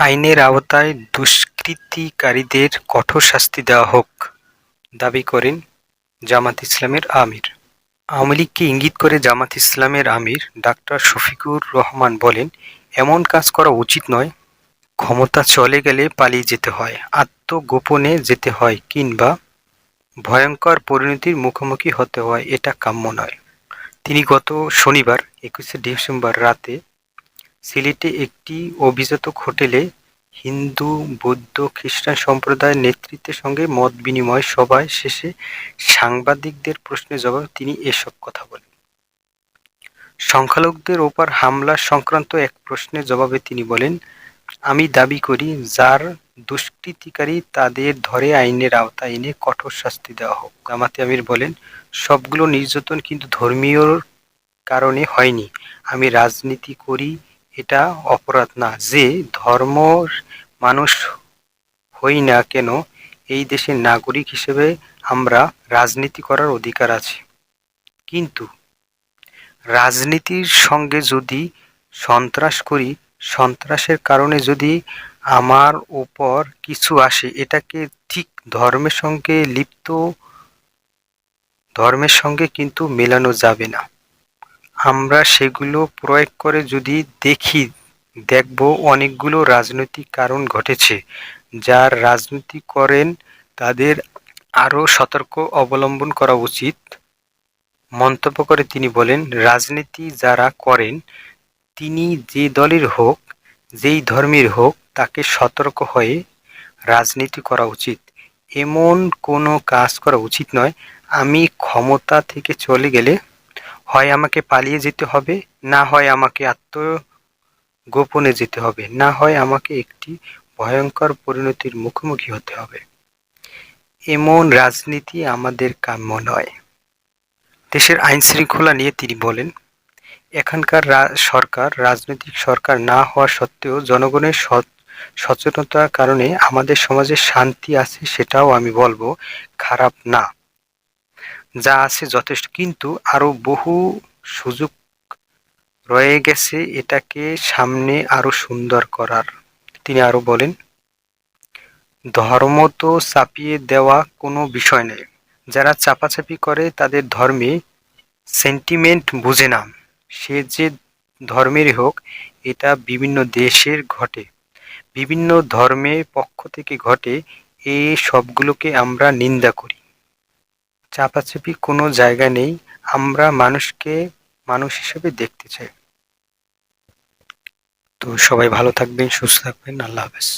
আইনের আওতায় দুষ্কৃতিকারীদের কঠোর শাস্তি দেওয়া হোক, দাবি করেন জামাত ইসলামের আমির। আওয়ামী লীগকে ইঙ্গিত করে জামাত ইসলামের আমির ডাক্তার শফিকুর রহমান বলেন, এমন কাজ করা উচিত নয়। ক্ষমতা চলে গেলে পালিয়ে যেতে হয়, আত্মগোপনে যেতে হয় কিংবা ভয়ঙ্কর পরিণতির মুখোমুখি হতে হয়, এটা কাম্য নয়। তিনি গত শনিবার, একুশে ডিসেম্বর রাতে সিলেটে একটি অভিজাতক হোটেলে হিন্দু, বৌদ্ধ, খ্রিস্টান সম্প্রদায়ের নেতৃত্বের সঙ্গে মত বিনিময় সভায় শেষে সাংবাদিকদের প্রশ্নের জবাবে তিনি এসব কথা বলেন। সংখ্যালঘুদের ওপর হামলা সংক্রান্ত এক প্রশ্নের জবাবে তিনি বলেন, আমি দাবি করি, যার দুষ্কৃতিকারী তাদের ধরে আইনের আওতায় এনে কঠোর শাস্তি দেওয়া হোক। জামাতে আমির বলেন, সবগুলো নির্যাতন কিন্তু ধর্মীয় কারণে হয়নি। আমি রাজনীতি করি এটা অপরাধ না। যে ধর্ম মানুষ হই না কেন, এই দেশের নাগরিক হিসেবে আমরা রাজনীতি করার অধিকার আছে। কিন্তু রাজনীতির সঙ্গে যদি সন্ত্রাস করি, সন্ত্রাসের কারণে যদি আমার উপর কিছু আসে, এটাকে ঠিক ধর্মের সঙ্গে লিপ্ত, ধর্মের সঙ্গে কিন্তু মেলানো যাবে না। আমরা সেগুলো প্রয়োগ করে যদি দেখি, দেখব অনেকগুলো রাজনৈতিক কারণ ঘটেছে। যার রাজনীতি করেন তাদের আরও সতর্ক অবলম্বন করা উচিত। মন্তব্য করে তিনি বলেন, রাজনীতি যারা করেন, তিনি যে দলের হোক, যেই ধর্মের হোক, তাকে সতর্ক হয়ে রাজনীতি করা উচিত। এমন কোনো কাজ করা উচিত নয়। আমি ক্ষমতা থেকে চলে গেলে হয় আমাকে পালিয়ে যেতে হবে, না হয় আমাকে আত্ম গোপনে যেতে হবে, না হয় আমাকে একটি ভয়ঙ্কর পরিণতির মুখোমুখি হতে হবে। এমন রাজনীতি আমাদের কাম্য নয়। দেশের আইন শৃঙ্খলা নিয়ে তিনি বলেন, এখানকার সরকার, রাজনৈতিক সরকার না হওয়া সত্ত্বেও জনগণের সচেতনতার কারণে আমাদের সমাজে শান্তি আছে সেটাও আমি বলব, খারাপ না। যা আছে যথেষ্ট। কিন্তু আরও বহু সুযোগ রয়ে গেছে এটাকে সামনে আরও সুন্দর করার। তিনি আরও বলেন, ধর্ম তো চাপিয়ে দেওয়া কোনো বিষয় নেই যারা চাপাচাপি করে তাদের ধর্মে সেন্টিমেন্ট বুঝে না। সে যে ধর্মেরই হোক, এটা বিভিন্ন দেশের ঘটে। বিভিন্ন ধর্মের পক্ষ থেকে ঘটে এই সবগুলোকে আমরা নিন্দা করি। চাপাচাপি কোনো জায়গা নেই, আমরা মানুষকে মানুষ হিসেবে দেখতে চাই। তো সবাই ভালো থাকবেন, সুস্থ থাকবেন, আল্লাহ হাফেজ।